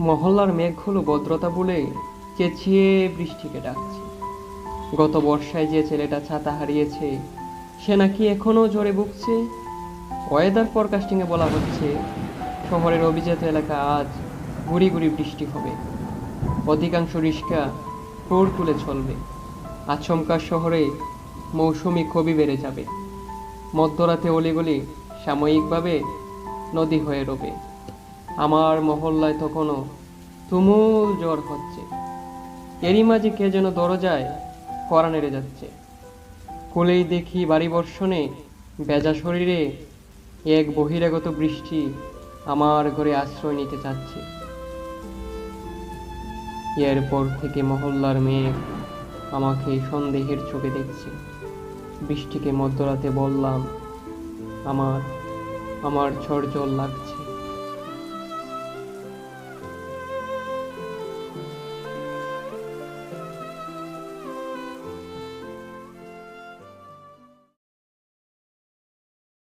মহল্লার মেঘগুলো ভদ্রতা বলে চেঁচিয়ে বৃষ্টিকে ডাকছে। গত বর্ষায় যে ছেলেটা ছাতা হারিয়েছে, সে নাকি এখনও জ্বরে ভুগছে? ওয়েদার ফরকাস্টিংয়ে বলা হচ্ছে, শহরের অভিজাত এলাকা আজ গুড়ি গুড়ি বৃষ্টি হবে। অধিকাংশ রিস্কা ফ্লোর তুলে চলবে। আচমকা শহরে মৌসুমি খুবই বেড়ে যাবে। মধ্যরাতে অলিগলি সাময়িকভাবে নদী হয়ে রবে। আমার মহল্লায় তখনও তুমুল জ্বর হচ্ছে। এরই মাঝে কে যেন দরজায় কড়া নেড়ে যাচ্ছে। কোলেই দেখি বাড়ি বর্ষণে বেজা শরীরে এক বহিরাগত বৃষ্টি আমার ঘরে আশ্রয় নিতে চাচ্ছে। এরপর থেকে মহল্লার মেয়ে আমাকে সন্দেহের চোখে দেখছে। বৃষ্টিকে মধ্যরাতে বললাম, আমার আমার ঝড় জল লাগছে।